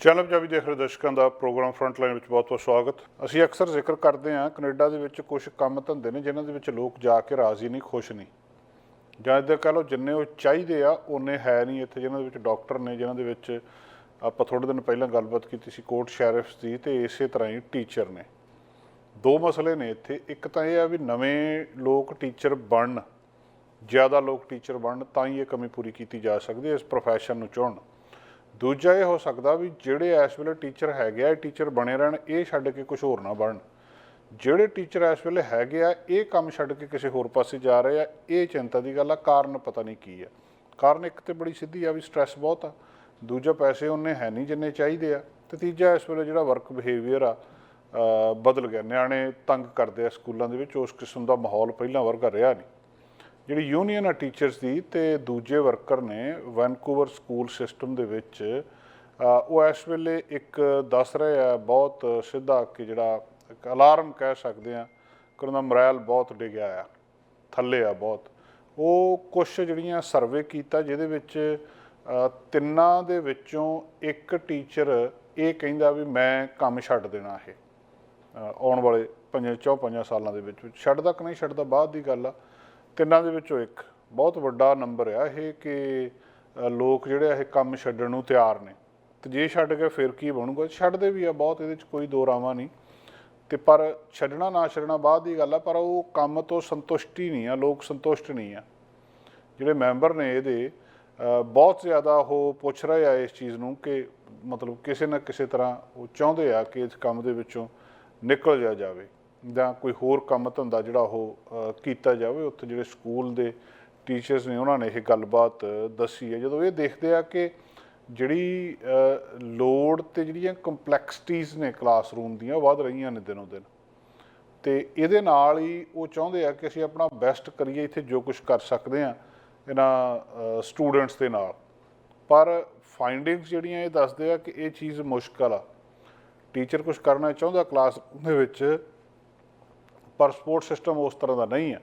Channel Punjabi ਦੇਖ ਰਹੇ ਦਰਸ਼ਕਾਂ ਦਾ ਪ੍ਰੋਗਰਾਮ ਫਰੰਟਲਾਈਨ ਵਿੱਚ ਬਹੁਤ-ਬਹੁਤ ਸਵਾਗਤ। ਅਸੀਂ ਅਕਸਰ ਜ਼ਿਕਰ ਕਰਦੇ ਹਾਂ ਕੈਨੇਡਾ ਦੇ ਵਿੱਚ ਕੁਝ ਕੰਮ ਧੰਦੇ ਨੇ ਜਿਨ੍ਹਾਂ ਦੇ ਵਿੱਚ ਲੋਕ ਜਾ ਕੇ ਰਾਜ਼ੀ ਨਹੀਂ, ਖੁਸ਼ ਨਹੀਂ। ਜਾਂ ਇੱਦਾਂ ਕਹ ਲਓ ਜਿੰਨੇ ਉਹ ਚਾਹੀਦੇ ਆ ਉਹਨੇ ਹੈ ਨਹੀਂ ਇੱਥੇ ਜਿਨ੍ਹਾਂ ਦੇ ਵਿੱਚ ਡਾਕਟਰ ਨੇ, ਜਿਨ੍ਹਾਂ ਦੇ ਵਿੱਚ ਆਪਾਂ ਥੋੜੇ ਦਿਨ ਪਹਿਲਾਂ ਗੱਲਬਾਤ ਕੀਤੀ ਸੀ ਕੋਰਟ ਸ਼ੈਰਿਫਸ ਦੀ ਤੇ ਇਸੇ ਤਰ੍ਹਾਂ ਹੀ ਟੀਚਰ ਨੇ। ਦੋ ਮਸਲੇ ਨੇ ਇੱਥੇ। ਇੱਕ ਤਾਂ ਇਹ ਆ ਵੀ ਨਵੇਂ ਲੋਕ ਟੀਚਰ ਬਣਨ, ਜ਼ਿਆਦਾ ਲੋਕ ਟੀਚਰ ਬਣਨ, ਤਾਂ ਹੀ ਇਹ ਕਮੀ ਪੂਰੀ ਕੀਤੀ ਜਾ ਸਕਦੀ ਹੈ ਇਸ ਪ੍ਰੋਫੈਸ਼ਨ ਨੂੰ ਚੁਣਨ। ਦੂਜਾ ਇਹ ਹੋ ਸਕਦਾ ਵੀ ਜਿਹੜੇ ਇਸ ਵੇਲੇ ਟੀਚਰ ਹੈਗੇ ਆ ਟੀਚਰ ਬਣੇ ਰਹਿਣ, ਇਹ ਛੱਡ ਕੇ ਕੁਝ ਹੋਰ ਨਾ ਬਣਨ। ਜਿਹੜੇ ਟੀਚਰ ਇਸ ਵੇਲੇ ਹੈਗੇ ਆ, ਇਹ ਕੰਮ ਛੱਡ ਕੇ ਕਿਸੇ ਹੋਰ ਪਾਸੇ ਜਾ ਰਹੇ ਆ, ਇਹ ਚਿੰਤਾ ਦੀ ਗੱਲ ਆ, ਕਾਰਨ ਪਤਾ ਨਹੀਂ ਕੀ ਆ। ਕਾਰਨ ਇੱਕ ਤੇ ਬੜੀ ਸਿੱਧੀ ਆ ਵੀ ਸਟ੍ਰੈਸ ਬਹੁਤ ਆ, ਦੂਜਾ ਪੈਸੇ ਉਹਨੇ ਹੈ ਨਹੀਂ ਜਿੰਨੇ ਚਾਹੀਦੇ ਆ, ਤੇ ਤੀਜਾ ਇਸ ਵੇਲੇ ਜਿਹੜਾ ਵਰਕ ਬਿਹੇਵੀਅਰ ਆ ਬਦਲ ਗਿਆ, ਨਿਆਣੇ ਤੰਗ ਕਰਦੇ ਆ ਸਕੂਲਾਂ ਦੇ ਵਿੱਚ, ਉਸ ਕਿਸਮ ਦਾ ਮਾਹੌਲ ਪਹਿਲਾਂ ਵਰਗਾ ਰਿਹਾ ਨਹੀਂ। ਜਿਹੜੀ ਯੂਨੀਅਨ ਆ ਟੀਚਰਸ ਦੀ ਤੇ ਦੂਜੇ ਵਰਕਰ ਨੇ ਵੈਨਕੂਵਰ ਸਕੂਲ ਸਿਸਟਮ ਦੇ ਵਿੱਚ ਉਹ ਇਸ ਵੇਲੇ ਇੱਕ ਦੱਸ ਰਹੇ ਆ, ਬਹੁਤ ਸਿੱਧਾ ਕਿ ਜਿਹੜਾ ਅਲਾਰਮ ਕਹਿ ਸਕਦੇ ਆ, ਕਿ ਉਹਨਾਂ ਦਾ ਮੋਰਲ ਬਹੁਤ ਡਿੱਗਿਆ ਆ, ਥੱਲੇ ਆ ਬਹੁਤ। ਉਹ ਕੁਝ ਜਿਹੜੀਆਂ ਸਰਵੇ ਕੀਤਾ, ਜਿਹਦੇ ਵਿੱਚ ਤਿੰਨਾਂ ਦੇ ਵਿੱਚੋਂ ਇੱਕ ਟੀਚਰ ਇਹ ਕਹਿੰਦਾ ਵੀ ਮੈਂ ਕੰਮ ਛੱਡ ਦੇਣਾ ਇਹ ਆਉਣ ਵਾਲੇ ਪੰਜਾਂ, ਚੌ ਪੰਜਾਂ ਸਾਲਾਂ ਦੇ ਵਿੱਚ, ਛੱਡਦਾ ਕਿ ਨਹੀਂ, ਛੱਡਦਾ ਬਾਅਦ ਦੀ ਗੱਲ ਆ। ਤਿੰਨਾਂ ਦੇ ਵਿੱਚੋਂ ਇੱਕ? ਬਹੁਤ ਵੱਡਾ ਨੰਬਰ ਆ ਇਹ ਕਿ ਲੋਕ ਜਿਹੜੇ ਆ ਇਹ ਕੰਮ ਛੱਡਣ ਨੂੰ ਤਿਆਰ ਨੇ। ਤੇ ਜੇ ਛੱਡ ਕੇ ਫਿਰ ਕੀ ਬਣੂਗਾ? ਛੱਡਦੇ ਵੀ ਆ, ਬਹੁਤ ਇਹਦੇ ਵਿੱਚ ਕੋਈ ਦੋ ਰਾਵਾਂ ਨਹੀਂ। ਤੇ ਪਰ ਛੱਡਣਾ ਨਾ ਛੱਡਣਾ ਬਾਅਦ ਦੀ ਗੱਲ ਆ, ਪਰ ਉਹ ਕੰਮ ਤੋਂ ਸੰਤੁਸ਼ਟੀ ਨਹੀਂ ਆ, ਲੋਕ ਸੰਤੁਸ਼ਟ ਨਹੀਂ ਆ। ਜਿਹੜੇ ਮੈਂਬਰ ਨੇ ਇਹਦੇ ਬਹੁਤ ਜ਼ਿਆਦਾ ਉਹ ਪੁੱਛ ਰਹੇ ਆ ਇਸ ਚੀਜ਼ ਨੂੰ ਕਿ ਮਤਲਬ ਕਿਸੇ ਨਾ ਕਿਸੇ ਤਰ੍ਹਾਂ ਉਹ ਚਾਹੁੰਦੇ ਆ ਕਿ ਇਸ ਕੰਮ ਦੇ ਵਿੱਚੋਂ ਨਿਕਲ ਜਾ ਜਾਵੇ। ਜਾਂ ਕੋਈ ਹੋਰ ਕੰਮ ਧੰਦਾ ਜਿਹੜਾ ਉਹ ਕੀਤਾ ਜਾਵੇ ਉੱਥੇ ਜਿਹੜੇ ਸਕੂਲ ਦੇ ਟੀਚਰਸ ਨੇ ਉਹਨਾਂ ਨੇ ਇਹ ਗੱਲਬਾਤ ਦੱਸੀ ਹੈ। ਜਦੋਂ ਇਹ ਦੇਖਦੇ ਆ ਕਿ ਜਿਹੜੀ ਅ, ਲੋੜ ਤੇ ਜਿਹੜੀਆਂ ਕੰਪਲੈਕਸਿਟੀਆਂ ਨੇ ਕਲਾਸਰੂਮ ਦੀਆਂ ਵੱਧ ਰਹੀਆਂ ਨੇ ਦਿਨੋਂ ਦਿਨ। ਤੇ ਇਹਦੇ ਨਾਲ ਹੀ ਉਹ ਚਾਹੁੰਦੇ ਆ ਕਿ ਅਸੀਂ ਆਪਣਾ ਬੈਸਟ ਕਰੀਏ ਇੱਥੇ ਜੋ ਕੁਝ ਕਰ ਸਕਦੇ ਆ ਇਹਨਾਂ ਸਟੂਡੈਂਟਸ ਦੇ ਨਾਲ। ਪਰ ਫਾਈਂਡਿੰਗਸ ਜਿਹੜੀਆਂ ਇਹ ਦੱਸਦੇ ਆ ਕਿ ਇਹ ਚੀਜ਼ ਮੁਸ਼ਕਲ ਆ। ਟੀਚਰ ਕੁਝ ਕਰਨਾ ਚਾਹੁੰਦਾ ਕਲਾਸ ਦੇ ਵਿੱਚ ਪਰ ਸਪੋਰਟ ਸਿਸਟਮ ਉਸ ਤਰ੍ਹਾਂ ਦਾ ਨਹੀਂ ਆ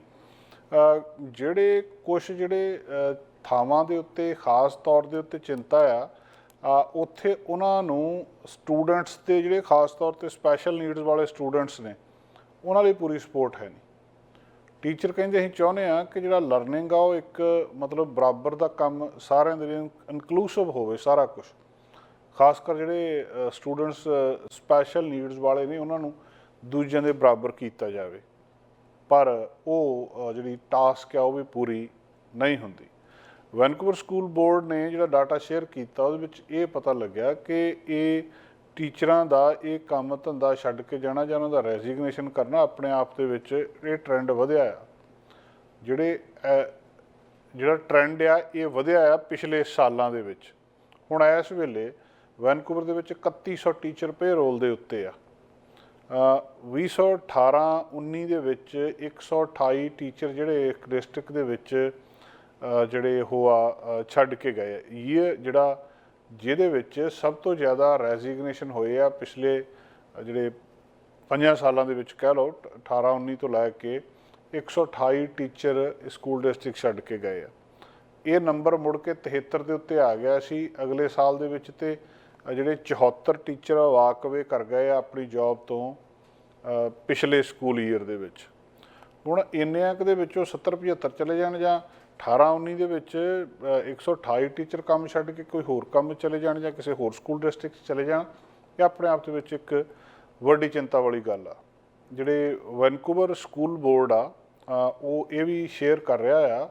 ਜਿਹੜੇ ਕੁਝ ਜਿਹੜੇ ਥਾਵਾਂ ਦੇ ਉੱਤੇ ਖਾਸ ਤੌਰ ਦੇ ਉੱਤੇ ਚਿੰਤਾ ਆ ਉੱਥੇ ਉਹਨਾਂ ਨੂੰ ਸਟੂਡੈਂਟਸ ਦੇ ਜਿਹੜੇ ਖਾਸ ਤੌਰ ਤੇ ਸਪੈਸ਼ਲ ਨੀਡਸ ਵਾਲੇ ਸਟੂਡੈਂਟਸ ਨੇ, ਉਹਨਾਂ ਲਈ ਪੂਰੀ ਸਪੋਰਟ ਹੈ ਨਹੀਂ। ਟੀਚਰ ਕਹਿੰਦੇ ਅਸੀਂ ਚਾਹੁੰਦੇ ਆ ਕਿ ਜਿਹੜਾ ਲਰਨਿੰਗ ਆ ਉਹ ਇੱਕ ਮਤਲਬ ਬਰਾਬਰ ਦਾ ਕੰਮ ਸਾਰਿਆਂ ਦੇ ਲਈ ਇਨਕਲੂਸਿਵ ਹੋਵੇ ਸਾਰਾ ਕੁਝ ਖਾਸ ਕਰ ਜਿਹੜੇ ਸਟੂਡੈਂਟਸ ਸਪੈਸ਼ਲ ਨੀਡਸ ਵਾਲੇ ਨੇ ਉਹਨਾਂ ਨੂੰ ਦੂਜਿਆਂ ਦੇ ਬਰਾਬਰ ਕੀਤਾ ਜਾਵੇ। ਪਰ ਉਹ ਜਿਹੜੀ ਟਾਸਕ ਆ, ਉਹ ਵੀ ਪੂਰੀ ਨਹੀਂ ਹੁੰਦੀ। ਵੈਨਕੂਵਰ ਸਕੂਲ ਬੋਰਡ ਨੇ ਜਿਹੜਾ ਡਾਟਾ ਸ਼ੇਅਰ ਕੀਤਾ, ਉਹਦੇ ਵਿੱਚ ਇਹ ਪਤਾ ਲੱਗਿਆ ਕਿ ਇਹ ਟੀਚਰਾਂ ਦਾ ਇਹ ਕੰਮ ਧੰਦਾ ਛੱਡ ਕੇ ਜਾਣਾ ਜਾਂ ਉਹਨਾਂ ਦਾ ਰੈਜ਼ਿਗਨੇਸ਼ਨ ਕਰਨਾ ਆਪਣੇ ਆਪ ਦੇ ਵਿੱਚ ਇਹ ਟ੍ਰੈਂਡ ਵਧਿਆ ਆ। ਜਿਹੜੇ ਜਿਹੜਾ ਟ੍ਰੈਂਡ ਆ, ਇਹ ਵਧਿਆ ਆ ਪਿਛਲੇ ਸਾਲਾਂ ਦੇ ਵਿੱਚ। ਹੁਣ ਇਸ ਵੇਲੇ ਵੈਨਕੂਵਰ ਦੇ ਵਿੱਚ 3100 ਟੀਚਰ ਪੇਰੋਲ ਦੇ ਉੱਤੇ ਆ। ਅ, 2018-19 ਦੇ ਵਿੱਚ 128 ਟੀਚਰ ਜਿਹੜੇ ਇੱਕ ਡਿਸਟ੍ਰਿਕਟ ਦੇ ਵਿੱਚ ਜਿਹੜੇ ਉਹ ਆ ਛੱਡ ਕੇ ਗਏ ਆ। ਇਹ ਜਿਹੜਾ ਜਿਹਦੇ ਵਿੱਚ ਸਭ ਤੋਂ ਜ਼ਿਆਦਾ ਰੈਜ਼ਿਗਨੇਸ਼ਨ ਹੋਏ ਆ ਪਿਛਲੇ ਜਿਹੜੇ ਪੰਜਾਂ ਸਾਲਾਂ ਦੇ ਵਿੱਚ ਕਹਿ ਲਓ 18 19 ਤੋਂ ਲੈ ਕੇ 128 ਟੀਚਰ ਸਕੂਲ ਡਿਸਟ੍ਰਿਕਟ ਛੱਡ ਕੇ ਗਏ ਆ ਇਹ ਨੰਬਰ ਮੁੜ ਕੇ 73 ਦੇ ਉੱਤੇ ਆ ਗਿਆ ਸੀ ਅਗਲੇ ਸਾਲ ਦੇ ਵਿੱਚ ਤੇ ਜਿਹੜੇ 74 ਟੀਚਰ ਵਾਕਵੇ ਕਰ ਗਏ ਆ ਆਪਣੀ ਜੌਬ ਤੋਂ ਪਿਛਲੇ ਸਕੂਲ ਈਅਰ ਦੇ ਵਿੱਚ। ਹੁਣ ਇੰਨਿਆਂ ਕੁ ਦੇ ਵਿੱਚੋਂ 70 75 ਚਲੇ ਜਾਣ ਜਾਂ 18 19 ਦੇ ਵਿੱਚ ਅ, 128 ਟੀਚਰ ਕੰਮ ਛੱਡ ਕੇ ਕੋਈ ਹੋਰ ਕੰਮ ਚਲੇ ਜਾਣ ਜਾਂ ਕਿਸੇ ਹੋਰ ਸਕੂਲ ਡਿਸਟ੍ਰਿਕਟ ਚਲੇ ਜਾਣ ਇਹ ਆਪਣੇ ਆਪ ਦੇ ਵਿੱਚ ਇੱਕ ਵੱਡੀ ਚਿੰਤਾ ਵਾਲੀ ਗੱਲ ਆ। ਜਿਹੜੇ ਵੈਨਕੂਵਰ ਸਕੂਲ ਬੋਰਡ ਆ ਉਹ ਇਹ ਵੀ ਸ਼ੇਅਰ ਕਰ ਰਿਹਾ ਆ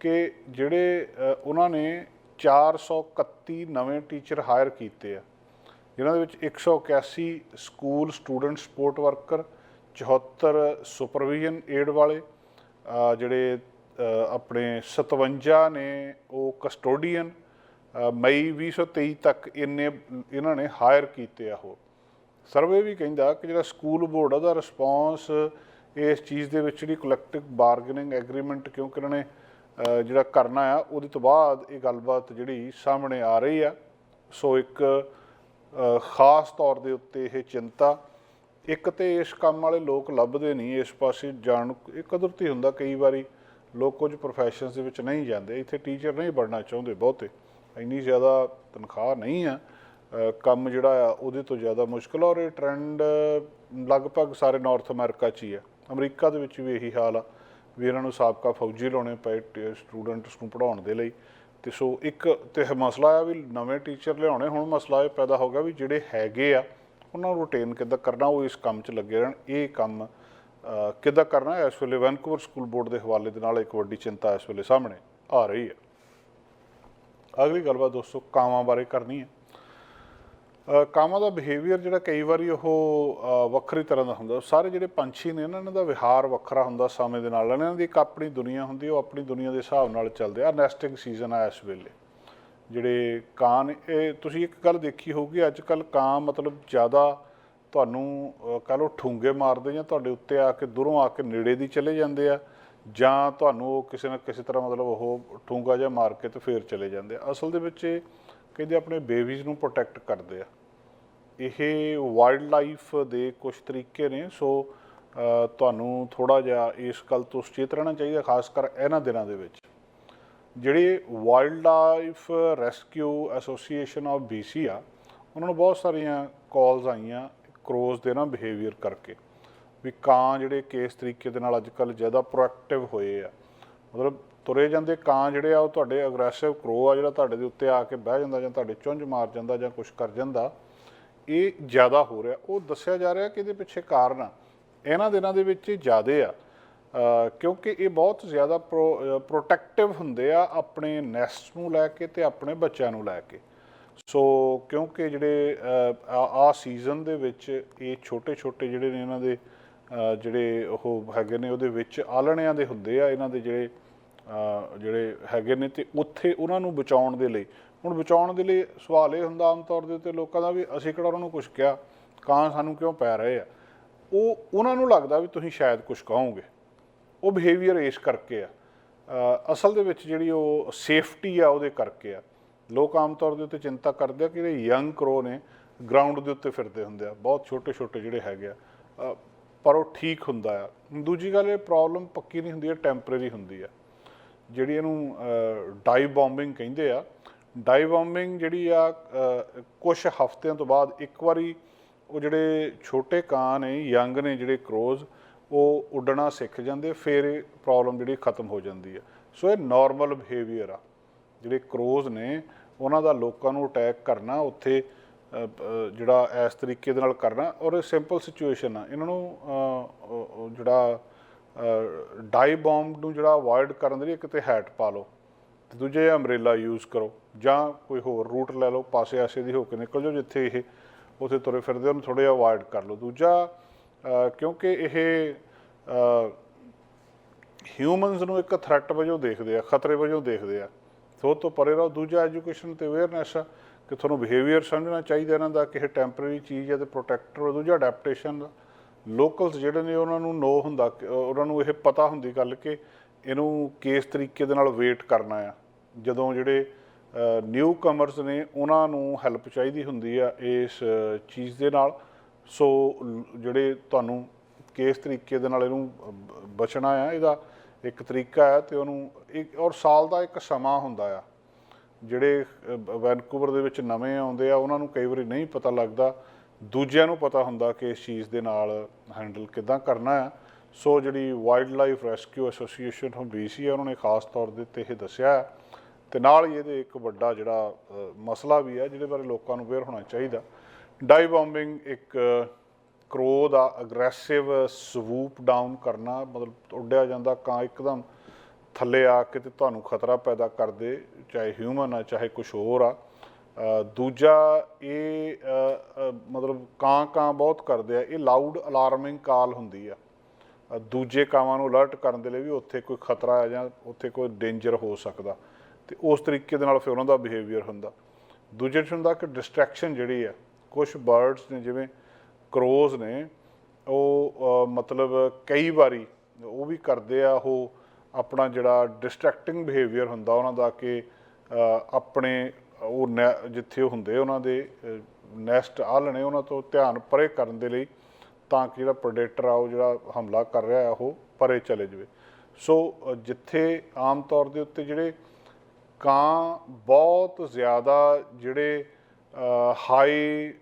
ਕਿ ਜਿਹੜੇ ਉਹਨਾਂ ਨੇ 431 ਨਵੇਂ ਟੀਚਰ ਹਾਇਰ ਕੀਤੇ ਆ, ਜਿਨ੍ਹਾਂ ਦੇ ਵਿੱਚ 181 school student support worker 74 supervision aide ਵਾਲੇ ਜਿਹੜੇ ਆਪਣੇ 57 ਨੇ ਉਹ ਕਸਟੋਡੀਅਨ ਮਈ 2023 ਤੱਕ ਇੰਨੇ, ਇਹਨਾਂ ਨੇ ਹਾਇਰ ਕੀਤੇ ਆ ਉਹ। ਸਰਵੇ ਵੀ ਕਹਿੰਦਾ ਕਿ ਜਿਹੜਾ ਸਕੂਲ ਬੋਰਡ ਉਹਦਾ ਰਿਸਪੌਂਸ ਇਸ ਚੀਜ਼ ਦੇ ਵਿੱਚ ਜਿਹੜੀ ਕਲੈਕਟਿਵ ਬਾਰਗੇਨਿੰਗ ਐਗਰੀਮੈਂਟ ਕਿਉਂਕਿ ਇਹਨਾਂ ਨੇ ਜਿਹੜਾ ਕਰਨਾ ਆ, ਉਹਦੇ ਤੋਂ ਬਾਅਦ ਇਹ ਗੱਲਬਾਤ ਜਿਹੜੀ ਸਾਹਮਣੇ ਆ ਰਹੀ ਆ। ਸੋ ਇੱਕ ਖਾਸ ਤੌਰ ਦੇ ਉੱਤੇ ਇਹ ਚਿੰਤਾ, ਇੱਕ ਤੇ ਇਸ ਕੰਮ ਵਾਲੇ ਲੋਕ ਲੱਭਦੇ ਨਹੀਂ, ਇਸ ਪਾਸੇ ਜਾਣ ਇਹ ਕੁਦਰਤੀ ਹੁੰਦਾ ਕਈ ਵਾਰੀ, ਲੋਕ ਕੁਝ ਪ੍ਰੋਫੈਸ਼ਨਸ ਦੇ ਵਿੱਚ ਨਹੀਂ ਜਾਂਦੇ, ਇੱਥੇ ਟੀਚਰ ਨਹੀਂ ਬਣਨਾ ਚਾਹੁੰਦੇ ਬਹੁਤੇ, ਇੰਨੀ ਜ਼ਿਆਦਾ ਤਨਖਾਹ ਨਹੀਂ ਆ। ਕੰਮ ਜਿਹੜਾ ਆ, ਉਹਦੇ ਤੋਂ ਜ਼ਿਆਦਾ ਮੁਸ਼ਕਲ ਔਰ ਇਹ ਟ੍ਰੈਂਡ ਲਗਭਗ ਸਾਰੇ ਨਾਰਥ ਅਮਰੀਕਾ 'ਚ ਹੀ ਆ। ਅਮਰੀਕਾ ਦੇ ਵਿੱਚ ਵੀ ਇਹੀ ਹਾਲ ਆ। ਵੀ ਇਹਨਾਂ ਨੂੰ ਸਾਬਕਾ ਫੌਜੀ ਲਾਉਣੇ ਪਏ ਸਟੂਡੈਂਟਸ ਨੂੰ ਪੜਾਉਣ ਦੇ ਲਈ। ਤੇ ਸੋ ਇੱਕ ਤੇ ਮਸਲਾ ਆ ਵੀ ਨਵੇਂ ਟੀਚਰ ਲਿਆਉਣੇ, ਹੁਣ ਮਸਲਾ ਇਹ ਪੈਦਾ ਹੋ ਗਿਆ ਵੀ ਜਿਹੜੇ ਹੈਗੇ ਆ, ਉਹਨਾਂ ਨੂੰ ਰਿਟੇਨ ਕਿੱਦਾਂ ਕਰਨਾ, ਉਹ ਇਸ ਕੰਮ 'ਚ ਲੱਗੇ ਰਹਿਣ। ਇਹ ਕੰਮ ਕਿੱਦਾਂ ਕਰਨਾ, ਇਸ ਵੇਲੇ ਵੈਨਕੂਵਰ ਸਕੂਲ ਬੋਰਡ ਦੇ ਹਵਾਲੇ ਦੇ ਨਾਲ ਇੱਕ ਵੱਡੀ ਚਿੰਤਾ ਇਸ ਵੇਲੇ ਸਾਹਮਣੇ ਆ ਰਹੀ ਹੈ। ਅਗਲੀ ਗੱਲਬਾਤ ਦੋਸਤੋ ਕਾਵਾਂ ਬਾਰੇ ਕਰਨੀ ਹੈ। ਕਾਵਾਂ ਦਾ ਬਿਹੇਵੀਅਰ ਜਿਹੜਾ ਕਈ ਵਾਰੀ ਉਹ ਵੱਖਰੀ ਤਰ੍ਹਾਂ ਦਾ ਹੁੰਦਾ। ਸਾਰੇ ਜਿਹੜੇ ਪੰਛੀ ਨੇ ਇਹਨਾਂ ਦਾ ਵਿਹਾਰ ਵੱਖਰਾ ਹੁੰਦਾ ਸਮੇਂ ਦੇ ਨਾਲ। ਇਹਨਾਂ ਦੀ ਇੱਕ ਆਪਣੀ ਦੁਨੀਆ ਹੁੰਦੀ, ਉਹ ਆਪਣੀ ਦੁਨੀਆ ਦੇ ਹਿਸਾਬ ਨਾਲ ਚੱਲਦੇ ਆ। ਨੈਸਟਿੰਗ ਸੀਜ਼ਨ ਆ ਇਸ ਵੇਲੇ। ਜਿਹੜੇ ਕਾਂ ਨੇ ਇਹ ਤੁਸੀਂ ਇੱਕ ਗੱਲ ਦੇਖੀ ਹੋਊਗੀ ਅੱਜ ਕੱਲ ਕਾਂ ਮਤਲਬ ਜ਼ਿਆਦਾ ਤੁਹਾਨੂੰ ਕਹ ਲਓ ਠੂੰਗੇ ਮਾਰਦੇ ਜਾਂ ਤੁਹਾਡੇ ਉੱਤੇ ਆ ਕੇ, ਦੂਰੋਂ ਆ ਕੇ ਨੇੜੇ ਦੀ ਚਲੇ ਜਾਂਦੇ ਆ, ਜਾਂ ਤੁਹਾਨੂੰ ਉਹ ਕਿਸੇ ਨਾ ਕਿਸੇ ਤਰ੍ਹਾਂ ਮਤਲਬ ਉਹ ਠੂੰਗਾ ਜਿਹਾ ਮਾਰ ਕੇ ਤੇ ਫੇਰ ਚਲੇ ਜਾਂਦੇ ਆ। ਅਸਲ ਦੇ ਵਿੱਚ ਇਹ ਕਹਿੰਦੇ ਆਪਣੇ ਬੇਬੀਜ਼ ਨੂੰ ਪ੍ਰੋਟੈਕਟ ਕਰਦੇ ਆ। ਇਹ ਵਾਈਲਡ ਲਾਈਫ ਦੇ ਕੁਝ ਤਰੀਕੇ ਨੇ, ਸੋ ਤੁਹਾਨੂੰ ਥੋੜਾ ਜਿਹਾ ਇਸ ਗੱਲ ਤੋਂ ਸੁਚੇਤ ਰਹਿਣਾ ਚਾਹੀਦਾ, ਖਾਸ ਕਰ ਇਹਨਾਂ ਦਿਨਾਂ ਦੇ ਵਿੱਚ। ਜਿਹੜੇ wild life rescue association of BC ਆ, ਉਹਨਾਂ ਨੂੰ ਬਹੁਤ ਸਾਰੀਆਂ ਕਾਲਸ ਆਈਆਂ ਕਰੋਜ਼ ਦੇ ਨਾ ਬਿਹੇਵੀਅਰ ਕਰਕੇ ਵੀ ਕਾਂ ਜਿਹੜੇ ਕਿਸ ਤਰੀਕੇ ਦੇ ਨਾਲ ਅੱਜ ਕੱਲ ਜ਼ਿਆਦਾ ਪ੍ਰੋਐਕਟਿਵ ਹੋਏ ਆ। ਮਤਲਬ ਤੁਰੇ ਜਾਂਦੇ, ਕਾਂ ਜਿਹੜੇ ਆ ਉਹ ਤੁਹਾਡੇ ਅਗਰੈਸਿਵ ਕਰੋ ਆ ਜਿਹੜਾ ਤੁਹਾਡੇ ਦੇ ਉੱਤੇ ਆ ਕੇ ਬਹਿ ਜਾਂਦਾ ਜਾਂ ਤੁਹਾਡੇ ਚੁੰਝ ਮਾਰ ਜਾਂਦਾ ਜਾਂ ਕੁਝ ਕਰ ਜਾਂਦਾ, ਇਹ ਜ਼ਿਆਦਾ ਹੋ ਰਿਹਾ। ਉਹ ਦੱਸਿਆ ਜਾ ਰਿਹਾ ਕਿ ਇਹਦੇ ਪਿੱਛੇ ਕਾਰਨ ਇਹਨਾਂ ਦਿਨਾਂ ਦੇ ਵਿੱਚ ਇਹ ਜ਼ਿਆਦੇ ਆ। ਕਿਉਂਕਿ ਇਹ ਬਹੁਤ ਜ਼ਿਆਦਾ ਪ੍ਰੋਟੈਕਟਿਵ ਹੁੰਦੇ ਆ ਆਪਣੇ ਨੈਸਟ ਨੂੰ ਲੈ ਕੇ ਤੇ ਆਪਣੇ ਬੱਚਿਆਂ ਨੂੰ ਲੈ ਕੇ। ਸੋ ਕਿਉਂਕਿ ਜਿਹੜੇ ਆ ਸੀਜ਼ਨ ਦੇ ਵਿੱਚ ਇਹ ਛੋਟੇ ਛੋਟੇ ਜਿਹੜੇ ਨੇ ਇਹਨਾਂ ਦੇ ਜਿਹੜੇ ਉਹ ਹੈਗੇ ਨੇ ਉਹਦੇ ਵਿੱਚ ਆਲਣਿਆਂ ਦੇ ਹੁੰਦੇ ਆ, ਇਹਨਾਂ ਦੇ ਜਿਹੜੇ ਜਿਹੜੇ ਹੈਗੇ ਨੇ ਤੇ ਉੱਥੇ ਉਹਨਾਂ ਨੂੰ ਬਚਾਉਣ ਦੇ ਲਈ। ਹੁਣ ਬਚਾਉਣ ਦੇ ਲਈ ਸਵਾਲ ਇਹ ਹੁੰਦਾ ਆਮ ਤੌਰ ਦੇ ਉੱਤੇ ਲੋਕਾਂ ਦਾ ਵੀ ਅਸੀਂ ਕਿਹੜਾ ਉਹਨਾਂ ਨੂੰ ਕੁਝ ਕਿਹਾ, ਕਾਂ ਸਾਨੂੰ ਕਿਉਂ ਪੈ ਰਹੇ ਆ? ਉਹ ਉਹਨਾਂ ਨੂੰ ਲੱਗਦਾ ਵੀ ਤੁਸੀਂ ਸ਼ਾਇਦ ਕੁਝ ਕਹੋਗੇ। ਉਹ ਬਿਹੇਵੀਅਰ ਇਸ ਕਰਕੇ ਆ। ਅਸਲ ਦੇ ਵਿੱਚ ਜਿਹੜੀ ਉਹ ਸੇਫਟੀ ਆ ਉਹਦੇ ਕਰਕੇ ਆ। ਲੋਕ ਆਮ ਤੌਰ ਦੇ ਉੱਤੇ ਚਿੰਤਾ ਕਰਦੇ ਆ ਕਿ ਜਿਹੜੇ ਯੰਗ ਕਰੋ ਨੇ ਗਰਾਊਂਡ ਦੇ ਉੱਤੇ ਫਿਰਦੇ ਹੁੰਦੇ ਆ। ਬਹੁਤ ਛੋਟੇ ਛੋਟੇ ਜਿਹੜੇ ਹੈਗੇ ਆ। ਪਰ ਉਹ ਠੀਕ ਹੁੰਦਾ ਆ। ਦੂਜੀ ਗੱਲ ਇਹ ਪ੍ਰੋਬਲਮ ਪੱਕੀ ਨਹੀਂ ਹੁੰਦੀ ਹੈ ਟੈਂਪਰੇਰੀ ਹੁੰਦੀ ਆ। ਜਿਹੜੀ ਇਹਨੂੰ ਡਾਈਵ ਬੰਬਿੰਗ ਕਹਿੰਦੇ ਆ ਡਾਈਵ ਬੰਬਿੰਗ ਜਿਹੜੀ ਆ ਕੁਝ ਹਫ਼ਤਿਆਂ ਤੋਂ ਬਾਅਦ ਇੱਕ ਵਾਰੀ ਉਹ ਜਿਹੜੇ ਛੋਟੇ ਕਾਂ ਨੇ, ਯੰਗ ਨੇ ਜਿਹੜੇ ਕਰੋਜ਼, ਉਹ ਉੱਡਣਾ ਸਿੱਖ ਜਾਂਦੇ, ਫਿਰ ਇਹ ਪ੍ਰੋਬਲਮ ਜਿਹੜੀ ਖਤਮ ਹੋ ਜਾਂਦੀ ਹੈ ਸੋ ਇਹ ਨਾਰਮਲ ਬਿਹੇਵੀਅਰ ਆ। ਜਿਹੜੇ ਕਰੋਜ਼ ਨੇ, ਉਹਨਾਂ ਦਾ ਲੋਕਾਂ ਨੂੰ ਅਟੈਕ ਕਰਨਾ, ਉੱਥੇ ਜਿਹੜਾ ਇਸ ਤਰੀਕੇ ਦੇ ਨਾਲ ਕਰਨਾ, ਔਰ ਸਿੰਪਲ ਸਿਚੁਏਸ਼ਨ ਆ। ਇਹਨਾਂ ਨੂੰ ਜਿਹੜਾ ਡਾਈ ਬੰਬ ਨੂੰ ਜਿਹੜਾ ਅਵੋਇਡ ਕਰਨ ਦੇ ਲਈ ਕਿਤੇ ਹੈਟ ਪਾ ਲਓ ਤੇ ਦੂਜੇ ਅੰਬ੍ਰੇਲਾ ਯੂਜ਼ ਕਰੋ ਜਾਂ ਕੋਈ ਹੋਰ ਰੂਟ ਲੈ ਲਓ, ਪਾਸੇ ਆਸੇ ਦੀ ਹੋ ਕੇ ਨਿਕਲ ਜਾਓ ਜਿੱਥੇ ਇਹ ਉਥੇ ਤੁਰੇ ਫਿਰਦੇ ਉਹਨੂੰ ਥੋੜਾ ਜਿਹਾ ਅਵੋਇਡ ਕਰ ਲਓ। ਦੂਜਾ ਕਿਉਂਕਿ ਇਹ ਹਿਊਮਨਸ ਨੂੰ ਇੱਕ ਥ੍ਰੈਟ ਵਜੋਂ ਦੇਖਦੇ ਆ, ਖਤਰੇ ਵਜੋਂ ਦੇਖਦੇ ਆ। ਸੋ ਤੋਂ ਪਰੇ ਰਹੋ। ਦੂਜਾ ਐਜੂਕੇਸ਼ਨ ਤੇ ਅਵੇਅਰਨੈਸ ਆ ਕਿ ਤੁਹਾਨੂੰ ਬਿਹੇਵੀਅਰ ਸਮਝਣਾ ਚਾਹੀਦਾ ਇਹਨਾਂ ਦਾ ਕਿ ਇਹ ਟੈਂਪਰੇਰੀ ਚੀਜ਼ ਹੈ ਤੇ ਪ੍ਰੋਟੈਕਟਰ ਦੂਜਾ ਅਡੈਪਟੇਸ਼ਨ ਦਾ ਲੋਕਲਸ ਜਿਹੜੇ ਨੇ ਉਹਨਾਂ ਨੂੰ ਨੋ ਹੁੰਦਾ ਉਹਨਾਂ ਨੂੰ ਇਹ ਪਤਾ ਹੁੰਦੀ ਗੱਲ ਕਿ ਇਹਨੂੰ ਕਿਸ ਤਰੀਕੇ ਦੇ ਨਾਲ ਵੇਟ ਕਰਨਾ ਆ। ਜਦੋਂ ਜਿਹੜੇ ਨਿਊ ਕਮਰਸ ਨੇ ਉਹਨਾਂ ਨੂੰ ਹੈਲਪ ਚਾਹੀਦੀ ਹੁੰਦੀ ਆ ਇਸ ਚੀਜ਼ ਦੇ ਨਾਲ। ਸੋ ਜਿਹੜੇ ਤੁਹਾਨੂੰ ਕਿਸ ਤਰੀਕੇ ਦੇ ਨਾਲ ਇਹਨੂੰ ਬਚਣਾ ਆ, ਇਹਦਾ ਇੱਕ ਤਰੀਕਾ ਹੈ ਤੇ ਉਹਨੂੰ ਇੱਕ, ਔਰ ਸਾਲ ਦਾ ਇੱਕ ਸਮਾਂ ਹੁੰਦਾ ਆ। ਜਿਹੜੇ ਵੈਨਕੂਵਰ ਦੇ ਵਿੱਚ ਨਵੇਂ ਆਉਂਦੇ ਆ, ਉਹਨਾਂ ਨੂੰ ਕਈ ਵਾਰੀ ਨਹੀਂ ਪਤਾ ਲੱਗਦਾ ਦੂਜਿਆਂ ਨੂੰ ਪਤਾ ਹੁੰਦਾ ਕਿ ਇਸ ਚੀਜ਼ ਦੇ ਨਾਲ ਹੈਂਡਲ ਕਿਦਾਂ ਕਰਨਾ ਆ ਸੋ ਜਿਹੜੀ wild life rescue association of C ਆ ਉਹਨਾਂ ਨੇ ਖਾਸ ਤੌਰ ਦੇ ਉੱਤੇ ਇਹ ਦੱਸਿਆ ਹੈ। ਤੇ ਨਾਲ ਹੀ ਇਹਦੇ ਇੱਕ ਵੱਡਾ ਜਿਹੜਾ ਮਸਲਾ ਵੀ ਹੈ, ਜਿਹਦੇ ਬਾਰੇ ਲੋਕਾਂ ਨੂੰ ਅਵੇਅਰ ਹੋਣਾ ਚਾਹੀਦਾ। ਡਾਈ ਬੰਬਿੰਗ ਇੱਕ ਕਰੋ ਦਾ ਅਗਰੈਸਿਵ ਸਵੂਪ ਡਾਊਨ ਕਰਨਾ, ਮਤਲਬ ਉੱਡਿਆ ਜਾਂਦਾ ਕਾਂ ਇੱਕਦਮ ਥੱਲੇ ਆ ਕੇ ਤੇ ਤੁਹਾਨੂੰ ਖਤਰਾ ਪੈਦਾ ਕਰਦੇ, ਚਾਹੇ ਹਿਊਮਨ ਆ, ਚਾਹੇ ਕੁਝ ਹੋਰ ਆ। ਦੂਜਾ ਇਹ ਮਤਲਬ ਕਾਂ ਕਾਂ ਬਹੁਤ ਕਰਦੇ ਆ। ਇਹ ਲਾਊਡ ਅਲਾਰਮਿੰਗ ਕਾਲ ਹੁੰਦੀ ਆ। ਦੂਜੇ ਕਾਵਾਂ ਨੂੰ ਅਲਰਟ ਕਰਨ ਦੇ ਲਈ ਵੀ ਉੱਥੇ ਕੋਈ ਖਤਰਾ ਹੈ ਜਾਂ ਉੱਥੇ ਕੋਈ ਡੇਂਜਰ ਹੋ ਸਕਦਾ। ਤੇ ਉਸ ਤਰੀਕੇ ਦੇ ਨਾਲ ਫਿਰ ਉਹਨਾਂ ਦਾ ਬਿਹੇਵੀਅਰ ਹੁੰਦਾ। ਦੂਜੇ 'ਚ ਹੁੰਦਾ ਕਿ ਡਿਸਟਰੈਕਸ਼ਨ ਜਿਹੜੀ ਆ ਕੁਝ ਬਰਡਸ ਨੇ ਜਿਵੇਂ ਕਰੋਜ਼ ਨੇ, ਉਹ ਮਤਲਬ ਕਈ ਵਾਰੀ ਉਹ ਵੀ ਕਰਦੇ ਆ, ਉਹ ਆਪਣਾ ਜਿਹੜਾ ਡਿਸਟਰੈਕਟਿੰਗ ਬਿਹੇਵੀਅਰ ਹੁੰਦਾ ਉਹਨਾਂ ਦਾ ਕਿ ਆਪਣੇ ਉਹ ਨੈ- ਜਿੱਥੇ ਉਹ ਹੁੰਦੇ, ਉਹਨਾਂ ਦੇ ਨੈਸਟ ਆਲਣੇ ਉਹਨਾਂ ਤੋਂ ਧਿਆਨ ਪਰੇ ਕਰਨ ਦੇ ਲਈ ਤਾਂ ਕਿ ਜਿਹੜਾ ਪ੍ਰੋਡੇਟਰ ਆ, ਉਹ ਜਿਹੜਾ ਹਮਲਾ ਕਰ ਰਿਹਾ ਆ, ਉਹ ਪਰੇ ਚਲੇ ਜਾਵੇ। ਸੋ ਜਿੱਥੇ ਆਮ ਤੌਰ ਦੇ ਉੱਤੇ ਜਿਹੜੇ ਕਾਂ ਬਹੁਤ ਜ਼ਿਆਦਾ ਜਿਹੜੇ ਹਾਈ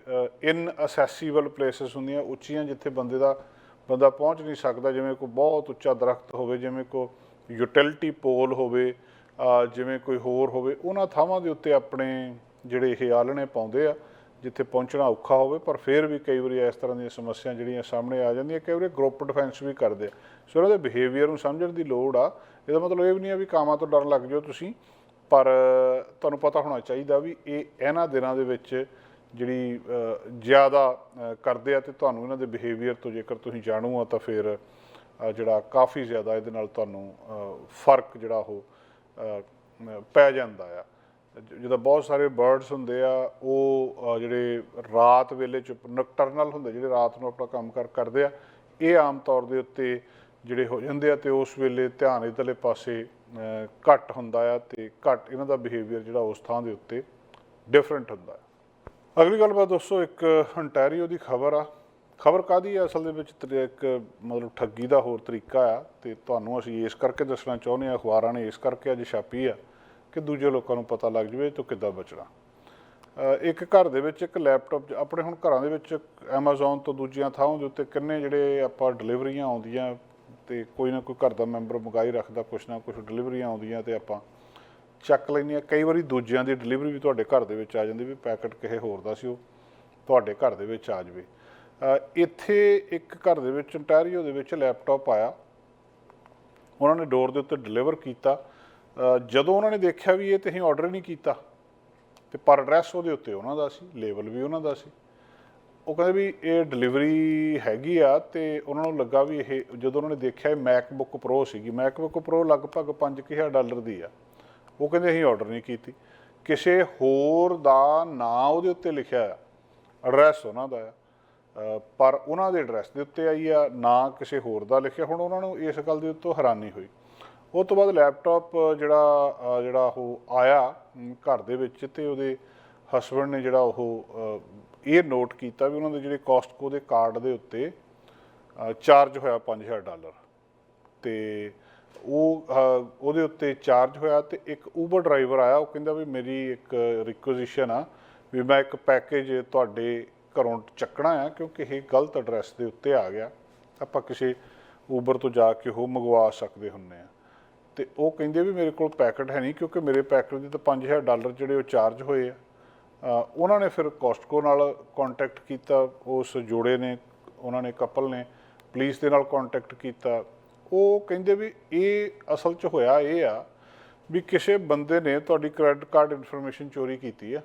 ਇਨ ਅਸੈਸੀਬਲ ਪਲੇਸਸ ਹੁੰਦੀਆਂ, ਉੱਚੀਆਂ, ਜਿੱਥੇ ਬੰਦੇ ਦਾ, ਬੰਦਾ ਪਹੁੰਚ ਨਹੀਂ ਸਕਦਾ, ਜਿਵੇਂ ਕੋਈ ਬਹੁਤ ਉੱਚਾ ਦਰਖਤ ਹੋਵੇ, ਜਿਵੇਂ ਕੋਈ ਯੂਟਿਲਿਟੀ ਪੋਲ ਹੋਵੇ ਜਿਵੇਂ ਕੋਈ ਹੋਰ ਹੋਵੇ, ਉਹਨਾਂ ਥਾਵਾਂ ਦੇ ਉੱਤੇ ਆਪਣੇ ਜਿਹੜੇ ਇਹ ਆਲਣੇ ਪਾਉਂਦੇ ਆ, ਜਿੱਥੇ ਪਹੁੰਚਣਾ ਔਖਾ ਹੋਵੇ, ਪਰ ਫਿਰ ਵੀ ਕਈ ਵਾਰੀ ਇਸ ਤਰ੍ਹਾਂ ਦੀਆਂ ਸਮੱਸਿਆ ਜਿਹੜੀਆਂ ਸਾਹਮਣੇ ਆ ਜਾਂਦੀਆਂ, ਕਈ ਵਾਰੀ ਗਰੁੱਪ ਡਿਫੈਂਸ ਵੀ ਕਰਦੇ ਆ। ਸੋ ਇਹਨਾਂ ਦੇ ਬਿਹੇਵੀਅਰ ਨੂੰ ਸਮਝਣ ਦੀ ਲੋੜ ਆ। ਇਹਦਾ ਮਤਲਬ ਇਹ ਵੀ ਨਹੀਂ ਆ ਵੀ ਕਾਮਾਂ ਤੋਂ ਡਰ ਲੱਗ ਜਾਓ ਤੁਸੀਂ, ਪਰ ਤੁਹਾਨੂੰ ਪਤਾ ਹੋਣਾ ਚਾਹੀਦਾ ਵੀ ਇਹ ਇਹਨਾਂ ਦਿਨਾਂ ਦੇ ਵਿੱਚ ਜਿਹੜੀ ਜ਼ਿਆਦਾ ਕਰਦੇ ਆ ਤੇ ਤੁਹਾਨੂੰ ਇਹਨਾਂ ਦੇ ਬਿਹੇਵੀਅਰ ਤੋਂ ਜੇਕਰ ਤੁਸੀਂ ਜਾਣੂ ਆ ਤਾਂ ਫਿਰ ਜਿਹੜਾ ਕਾਫੀ ਜ਼ਿਆਦਾ ਇਹਦੇ ਨਾਲ ਤੁਹਾਨੂੰ ਫ਼ਰਕ ਜਿਹੜਾ ਉਹ ਪੈ ਜਾਂਦਾ ਆ। ਜ- ਜਿੱਦਾਂ ਬਹੁਤ ਸਾਰੇ ਬਰਡਸ ਹੁੰਦੇ ਆ, ਉਹ ਜਿਹੜੇ ਰਾਤ ਵੇਲੇ ਚ ਨਕਟਰਨਲ ਹੁੰਦੇ, ਜਿਹੜੇ ਰਾਤ ਨੂੰ ਆਪਣਾ ਕੰਮ ਕਰ, ਕਰਦੇ ਆ, ਇਹ ਆਮ ਤੌਰ ਦੇ ਉੱਤੇ ਜਿਹੜੇ ਹੋ ਜਾਂਦੇ ਆ ਤੇ ਉਸ ਵੇਲੇ ਧਿਆਨ ਇਧਰਲੇ ਪਾਸੇ ਘੱਟ ਹੁੰਦਾ ਆ ਤੇ ਘੱਟ ਇਹਨਾਂ ਦਾ ਬਿਹੇਵੀਅਰ ਜਿਹੜਾ ਉਸ ਥਾਂ ਦੇ ਉੱਤੇ ਡਿਫਰੈਂਟ ਹੁੰਦਾ ਆ। ਅਗਲੀ ਗੱਲਬਾਤ ਦੋਸਤੋ, ਇੱਕ ਅੰਟੈਰੀਓ ਦੀ ਖਬਰ ਆ। ਖਬਰ ਕਾਦੀ ਆ? ਅਸਲ ਦੇ ਵਿੱਚ ਤਰੀ- ਇੱਕ ਮਤਲਬ ਠੱਗੀ ਦਾ ਹੋਰ ਤਰੀਕਾ ਆ ਤੇ ਤੁਹਾਨੂੰ ਅਸੀਂ ਇਸ ਕਰਕੇ ਦੱਸਣਾ ਚਾਹੁੰਦੇ ਆ ਅਖਬਾਰਾਂ ਨੇ ਇਸ ਕਰਕੇ ਅੱਜ ਛਾਪੀ ਆ ਕਿ ਦੂਜੇ ਲੋਕਾਂ ਨੂੰ ਪਤਾ ਲੱਗ ਜਾਵੇ ਤੋਂ ਕਿੱਦਾਂ ਬਚਣਾ। ਇੱਕ ਘਰ ਦੇ ਵਿੱਚ ਇੱਕ ਲੈਪਟਾਪ ਆਪਣੇ ਹੁਣ ਘਰਾਂ ਦੇ ਵਿੱਚ Amazon ਤੋਂ ਦੂਜੀਆਂ ਥਾਵਾਂ ਦੇ ਉੱਤੇ ਕਿੰਨੇ ਜਿਹੜੇ ਆਪਾਂ ਡਿਲੀਵਰੀਆਂ ਆਉਂਦੀਆਂ ਤੇ ਕੋਈ ਨਾ ਕੋਈ ਘਰ ਦਾ ਮੈਂਬਰ ਮੰਗਾਈ ਰੱਖਦਾ, ਕੁਛ ਨਾ ਕੁਛ ਡਿਲੀਵਰੀਆਂ ਆਉਂਦੀਆਂ ਤੇ ਆਪਾਂ ਚੱਕ ਲੈਂਦੇ ਆ ਕਈ ਵਾਰੀ ਦੂਜਿਆਂ ਦੀ ਡਿਲੀਵਰੀ ਵੀ ਤੁਹਾਡੇ ਘਰ ਦੇ ਵਿੱਚ ਆ ਜਾਂਦੀ ਵੀ ਪੈਕਟ ਕਿਸੇ ਹੋਰ ਦਾ ਸੀ, ਉਹ ਤੁਹਾਡੇ ਘਰ ਦੇ ਵਿੱਚ ਆ ਜਾਵੇ। ਇੱਥੇ ਇੱਕ ਘਰ ਦੇ ਵਿੱਚ, ontario ਦੇ ਵਿੱਚ ਲੈਪਟਾਪ ਆਇਆ। ਉਹਨਾਂ ਨੇ ਡੋਰ ਦੇ ਉੱਤੇ ਡਿਲੀਵਰ ਕੀਤਾ। ਜਦੋਂ ਉਹਨਾਂ ਨੇ ਦੇਖਿਆ ਵੀ ਇਹ ਤੇ ਅਸੀਂ ਆਰਡਰ ਨਹੀਂ ਕੀਤਾ, ਤੇ ਪਰ ਐਡਰੈਸ ਉਹਦੇ ਉੱਤੇ ਉਹਨਾਂ ਦਾ ਸੀ ਲੇਬਲ ਵੀ ਉਹਨਾਂ ਦਾ ਸੀ। ਉਹ ਕਹਿੰਦੇ ਵੀ ਇਹ ਡਿਲੀਵਰੀ ਹੈਗੀ ਆ ਤੇ ਉਹਨਾਂ ਨੂੰ ਲੱਗਾ ਵੀ ਇਹ, ਜਦੋਂ ਉਹਨਾਂ ਨੇ ਦੇਖਿਆ ਇਹ ਮੈਕਬੁੱਕ ਪ੍ਰੋ ਸੀਗੀ। ਮੈਕਬੁੱਕ ਪ੍ਰੋ ਲਗਭਗ 5000 ਡਾਲਰ ਦੀ ਆ। ਉਹ ਕਹਿੰਦੇ ਅਸੀਂ ਆਰਡਰ ਨਹੀਂ ਕੀਤੀ। ਕਿਸੇ ਹੋਰ ਦਾ ਨਾਂ ਉਹਦੇ ਉੱਤੇ ਲਿਖਿਆ ਆ। ਐਡਰੈਸ ਉਹਨਾਂ ਦਾ ਆ। ਪਰ ਉਹਨਾਂ ਦੇ ਐਡਰੈਸ ਦੇ ਉੱਤੇ ਆਈ ਆ, ਨਾ ਕਿਸੇ ਹੋਰ ਦਾ ਲਿਖਿਆ। ਹੁਣ ਉਹਨਾਂ ਨੂੰ ਇਸ ਗੱਲ ਦੇ ਉੱਤੋਂ ਹੈਰਾਨੀ ਹੋਈ। ਉਹ ਤੋਂ ਬਾਅਦ ਲੈਪਟਾਪ ਜਿਹੜਾ ਜਿਹੜਾ ਉਹ ਆਇਆ ਘਰ ਦੇ ਵਿੱਚ ਤੇ ਉਹਦੇ ਹਸਬੰਡ ਨੇ ਜਿਹੜਾ ਉਹ ਇਹ ਨੋਟ ਕੀਤਾ ਵੀ ਉਹਨਾਂ ਦੇ ਜਿਹੜੇ ਕੋਸਟਕੋ ਦੇ ਕਾਰਡ ਦੇ ਉੱਤੇ ਚਾਰਜ ਹੋਇਆ 5000 ਡਾਲਰ। ਤੇ ਉਹ ਉਹਦੇ ਉੱਤੇ ਚਾਰਜ ਹੋਇਆ ਤੇ ਇੱਕ ਊਬਰ ਡਰਾਈਵਰ ਆਇਆ। ਉਹ ਕਹਿੰਦਾ ਵੀ ਮੇਰੀ ਇੱਕ ਰਿਕੁਜੀਸ਼ਨ ਆ ਵੀ ਮੈਂ ਇੱਕ ਪੈਕੇਜ ਤੁਹਾਡੇ ਘਰੋਂ ਚੱਕਣਾ ਆ, ਕਿਉਂਕਿ ਇਹ ਗਲਤ ਐਡਰੈਸ ਦੇ ਉੱਤੇ ਆ ਗਿਆ। ਆਪਾਂ ਕਿਸੇ ਊਬਰ ਤੋਂ ਜਾ ਕੇ ਉਹ ਮੰਗਵਾ ਸਕਦੇ ਹੁੰਨੇ ਆ। ਤੇ ਉਹ ਕਹਿੰਦੇ ਵੀ ਮੇਰੇ ਕੋਲ ਪੈਕਟ ਹੈ ਨਹੀਂ, ਕਿਉਂਕਿ ਮੇਰੇ ਪੈਕਟ ਦੇ ਤਾਂ 5000 ਡਾਲਰ ਜਿਹੜੇ ਉਹ ਚਾਰਜ ਹੋਏ ਆ। ਉਹਨਾਂ ਨੇ ਫਿਰ ਕੋਸਟਕੋ ਨਾਲ ਕੰਟੈਕਟ ਕੀਤਾ, ਉਸ ਜੋੜੇ ਨੇ, ਉਹਨਾਂ ਨੇ ਕਪਲ ਨੇ ਪੁਲਿਸ ਦੇ ਨਾਲ ਕੰਟੈਕਟ ਕੀਤਾ। ਉਹ ਕਹਿੰਦੇ ਵੀ ਇਹ ਅਸਲ 'ਚ ਹੋਇਆ ਇਹ ਆ ਵੀ ਕਿਸੇ ਬੰਦੇ ਨੇ ਤੁਹਾਡੀ ਕ੍ਰੈਡਿਟ ਕਾਰਡ ਇਨਫੋਰਮੇਸ਼ਨ ਚੋਰੀ ਕੀਤੀ ਆ।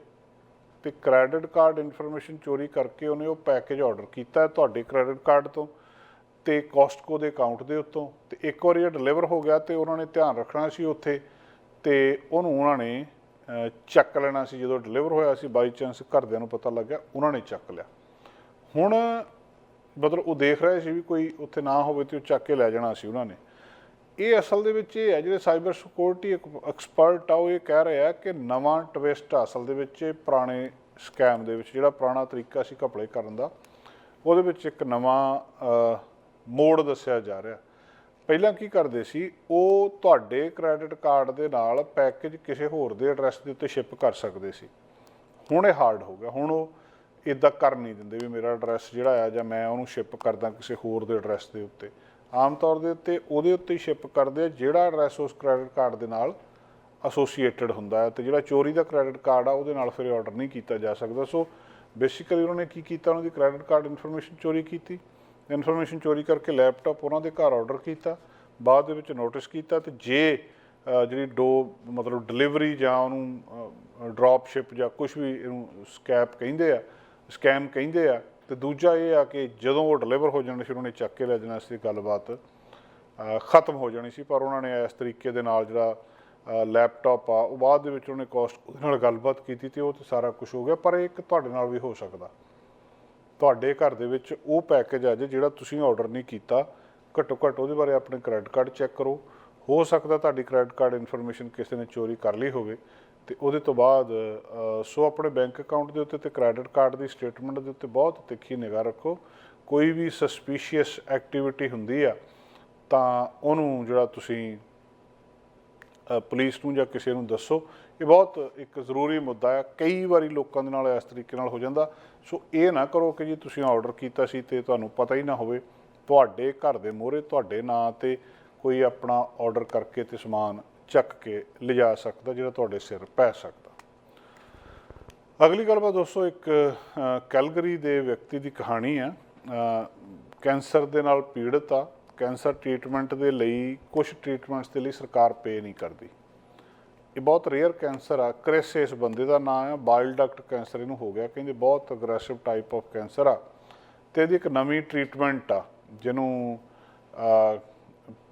ਤੇ ਕ੍ਰੈਡਿਟ ਕਾਰਡ ਇਨਫੋਰਮੇਸ਼ਨ ਚੋਰੀ ਕਰਕੇ ਉਹਨੇ ਉਹ ਪੈਕੇਜ ਆਰਡਰ ਕੀਤਾ ਤੁਹਾਡੇ ਕ੍ਰੈਡਿਟ ਕਾਰਡ ਤੋਂ ਤੇ ਕੋਸਟਕੋ ਦੇ ਅਕਾਊਂਟ ਦੇ ਉੱਤੋਂ। ਤੇ ਇੱਕ ਵਾਰੀ ਇਹ ਡਿਲੀਵਰ ਹੋ ਗਿਆ ਤੇ ਉਹਨਾਂ ਨੇ ਧਿਆਨ ਰੱਖਣਾ ਸੀ ਉੱਥੇ ਤੇ ਉਹਨੂੰ ਉਹਨਾਂ ਨੇ ਚੱਕ ਲੈਣਾ ਸੀ। ਜਦੋਂ ਡਿਲੀਵਰ ਹੋਇਆ ਸੀ ਬਾਈ ਚਾਂਸ ਘਰਦਿਆਂ ਨੂੰ ਪਤਾ ਲੱਗਿਆ, ਉਹਨਾਂ ਨੇ ਚੱਕ ਲਿਆ। ਹੁਣ ਮਤਲਬ ਉਹ ਦੇਖ ਰਹੇ ਸੀ ਵੀ ਕੋਈ ਉੱਥੇ ਨਾ ਹੋਵੇ ਤੇ ਉਹ ਚੱਕ ਕੇ ਲੈ ਜਾਣਾ ਸੀ ਉਹਨਾਂ ਨੇ। ਇਹ ਅਸਲ ਦੇ ਵਿੱਚ ਇਹ ਹੈ ਜਿਹੜੇ ਸਾਈਬਰ ਸਿਕਿਉਰਿਟੀ ਐਕਸਪਰਟ ਆ ਉਹ ਇਹ ਕਹਿ ਰਹੇ ਆ ਕਿ ਨਵਾਂ ਟਵਿਸਟ ਆ ਅਸਲ ਦੇ ਵਿੱਚ ਇਹ ਪੁਰਾਣੇ ਸਕੈਮ ਦੇ ਵਿੱਚ ਜਿਹੜਾ ਪੁਰਾਣਾ ਤਰੀਕਾ ਸੀ ਘਪਲੇ ਕਰਨ ਦਾ ਉਹਦੇ ਵਿੱਚ ਇੱਕ ਨਵਾਂ ਅ, ਮੋੜ ਦੱਸਿਆ ਜਾ ਰਿਹਾ। ਪਹਿਲਾਂ ਕੀ ਕਰਦੇ ਸੀ ਉਹ ਤੁਹਾਡੇ ਕ੍ਰੈਡਿਟ ਕਾਰਡ ਦੇ ਨਾਲ ਪੈਕੇਜ ਕਿਸੇ ਹੋਰ ਦੇ ਐਡਰੈਸ ਦੇ ਉੱਤੇ ਸ਼ਿਪ ਕਰ ਸਕਦੇ ਸੀ। ਹੁਣ ਇਹ ਹਾਰਡ ਹੋ ਗਿਆ ਹੁਣ ਉਹ ਇਦਾਂ ਕਰ ਨਹੀਂ ਦਿੰਦੇ ਵੀ ਮੇਰਾ ਐਡਰੈਸ ਜਿਹੜਾ ਆ ਜਾਂ ਮੈਂ ਉਹਨੂੰ ਸ਼ਿਪ ਕਰਦਾ ਕਿਸੇ ਹੋਰ ਦੇ ਐਡਰੈਸ ਦੇ ਉੱਤੇ। ਆਮ ਤੌਰ ਦੇ ਉੱਤੇ ਉਹਦੇ ਉੱਤੇ ਸ਼ਿਪ ਕਰਦੇ ਆ, ਜਿਹੜਾ ਐਡਰੈਸ ਉਸ ਕ੍ਰੈਡਿਟ ਕਾਰਡ ਦੇ ਨਾਲ ਐਸੋਸੀਏਟਡ ਹੁੰਦਾ ਹੈ ਤੇ ਜਿਹੜਾ ਚੋਰੀ ਦਾ ਕ੍ਰੈਡਿਟ ਕਾਰਡ ਆ, ਉਹਦੇ ਨਾਲ ਫਿਰ ਆਰਡਰ ਨਹੀਂ ਕੀਤਾ ਜਾ ਸਕਦਾ। ਸੋ ਬੇਸਿਕਲੀ ਉਹਨਾਂ ਨੇ ਕੀ ਕੀਤਾ? ਉਹਨਾਂ ਦੀ ਕ੍ਰੈਡਿਟ ਕਾਰਡ ਇਨਫੋਰਮੇਸ਼ਨ ਚੋਰੀ ਕੀਤੀ। ਇਨਫੋਰਮੇਸ਼ਨ ਚੋਰੀ ਕਰਕੇ ਲੈਪਟਾਪ ਉਹਨਾਂ ਦੇ ਘਰ ਆਰਡਰ ਕੀਤਾ। ਬਾਅਦ ਦੇ ਵਿੱਚ ਨੋਟਿਸ ਕੀਤਾ ਤੇ ਜੇ ਜਿਹੜੀ ਡੋ ਮਤਲਬ ਡਿਲੀਵਰੀ ਜਾਂ ਉਹਨੂੰ ਡ੍ਰੌਪ ਸ਼ਿਪ ਜਾਂ ਕੁਝ ਵੀ ਇਹਨੂੰ ਸਕੈਪ ਕਹਿੰਦੇ ਆ ਸਕੈਮ ਕਹਿੰਦੇ ਆ ਤੇ ਦੂਜਾ ਇਹ ਆ ਕਿ ਜਦੋਂ ਉਹ ਡਿਲੀਵਰ ਹੋ ਜਾਣੇ ਫਿਰ ਉਹਨੇ ਚੱਕ ਕੇ ਲੈ ਜਾਣਾ ਸੀ ਗੱਲਬਾਤ। ਖਤਮ ਹੋ ਜਾਣੀ ਸੀ, ਪਰ ਉਹਨਾਂ ਨੇ ਇਸ ਤਰੀਕੇ ਦੇ ਨਾਲ ਜਿਹੜਾ ਲੈਪਟਾਪ ਆ, ਉਹ ਬਾਅਦ ਦੇ ਵਿੱਚ ਉਹਨੇ ਕੋਸਟ ਉਹਦੇ ਨਾਲ ਗੱਲਬਾਤ ਕੀਤੀ ਤੇ ਉਹ ਤੇ ਸਾਰਾ ਕੁਝ ਹੋ ਗਿਆ, ਪਰ ਇਹ ਇੱਕ ਤੁਹਾਡੇ ਨਾਲ ਵੀ ਹੋ ਸਕਦਾ। ਤੁਹਾਡੇ ਘਰ ਦੇ ਵਿੱਚ ਉਹ ਪੈਕੇਜ ਆ ਜੇ ਜਿਹੜਾ ਤੁਸੀਂ ਆਰਡਰ ਨਹੀਂ ਕੀਤਾ, ਘੱਟੋ ਘੱਟ ਉਹਦੇ ਬਾਰੇ ਆਪਣੇ ਕ੍ਰੈਡਿਟ ਕਾਰਡ ਚੈੱਕ ਕਰੋ। ਹੋ ਸਕਦਾ ਤੁਹਾਡੀ ਕ੍ਰੈਡਿਟ ਕਾਰਡ ਇਨਫੋਰਮੇਸ਼ਨ ਕਿਸੇ ਨੇ ਚੋਰੀ ਕਰ ਲਈ ਹੋਵੇ। ਤੇ ਉਹਦੇ ਤੋਂ ਬਾਅਦ ਸੋ ਆਪਣੇ ਬੈਂਕ ਅਕਾਊਂਟ ਦੇ ਉੱਤੇ ਤੇ ਕ੍ਰੈਡਿਟ ਕਾਰਡ ਦੀ ਸਟੇਟਮੈਂਟ ਦੇ ਉੱਤੇ ਬਹੁਤ ਤਿੱਖੀ ਨਿਗਾਹ ਰੱਖੋ। ਕੋਈ ਵੀ ਸਸਪੀਸ਼ੀਅਸ ਐਕਟੀਵਿਟੀ ਹੁੰਦੀ ਆ, ਤਾਂ ਉਹਨੂੰ ਜਿਹੜਾ ਤੁਸੀਂ ਪੁਲਿਸ ਨੂੰ ਜਾਂ ਕਿਸੇ ਨੂੰ ਦੱਸੋ। ਇਹ ਬਹੁਤ ਇੱਕ ਜ਼ਰੂਰੀ ਮੁੱਦਾ ਹੈ ਕਈ ਵਾਰੀ ਲੋਕਾਂ ਦੇ ਨਾਲ ਇਸ ਤਰੀਕੇ ਨਾਲ ਹੋ ਜਾਂਦਾ। ਸੋ ਇਹ ਨਾ ਕਰੋ ਕਿ ਜੀ ਤੁਸੀਂ ਆਰਡਰ ਕੀਤਾ ਸੀ ਤੇ ਤੁਹਾਨੂੰ ਪਤਾ ਹੀ ਨਾ ਹੋਵੇ, ਤੁਹਾਡੇ ਘਰ ਦੇ ਮੋਹਰੇ, ਤੁਹਾਡੇ ਨਾਂ ਤੇ ਕੋਈ ਆਪਣਾ ਆਰਡਰ ਕਰਕੇ ਤੇ ਸਮਾਨ ਚੱਕ ਕੇ ਲਿਜਾ ਸਕਦਾ, ਜਿਹੜਾ ਤੁਹਾਡੇ ਸਿਰ ਪੈ ਸਕਦਾ। ਅਗਲੀ ਗੱਲਬਾਤ ਦੋਸਤੋ ਇੱਕ ਕੈਲਗਰੀ ਦੇ ਵਿਅਕਤੀ ਦੀ ਕਹਾਣੀ ਆ ਕੈਂਸਰ ਦੇ ਨਾਲ ਪੀੜਤ ਆ। ਕੈਂਸਰ ਟ੍ਰੀਟਮੈਂਟ ਦੇ ਲਈ ਕੁਝ ਟ੍ਰੀਟਮੈਂਟਸ ਦੇ ਲਈ ਸਰਕਾਰ ਪੇ ਨਹੀਂ ਕਰਦੀ। ਇਹ ਬਹੁਤ ਰੇਅਰ ਕੈਂਸਰ ਆ। ਕ੍ਰਿਸ ਇਸ ਬੰਦੇ ਦਾ ਨਾਮ ਆ। ਬਾਈਲ ਡਕਟ ਕੈਂਸਰ ਇਹਨੂੰ ਹੋ ਗਿਆ। ਕਹਿੰਦੇ ਬਹੁਤ ਅਗਰੈਸਿਵ ਟਾਈਪ ਆਫ ਕੈਂਸਰ ਆ। ਤੇ ਇਹਦੀ ਇੱਕ ਨਵੀਂ ਟ੍ਰੀਟਮੈਂਟ ਆ, ਜਿਹਨੂੰ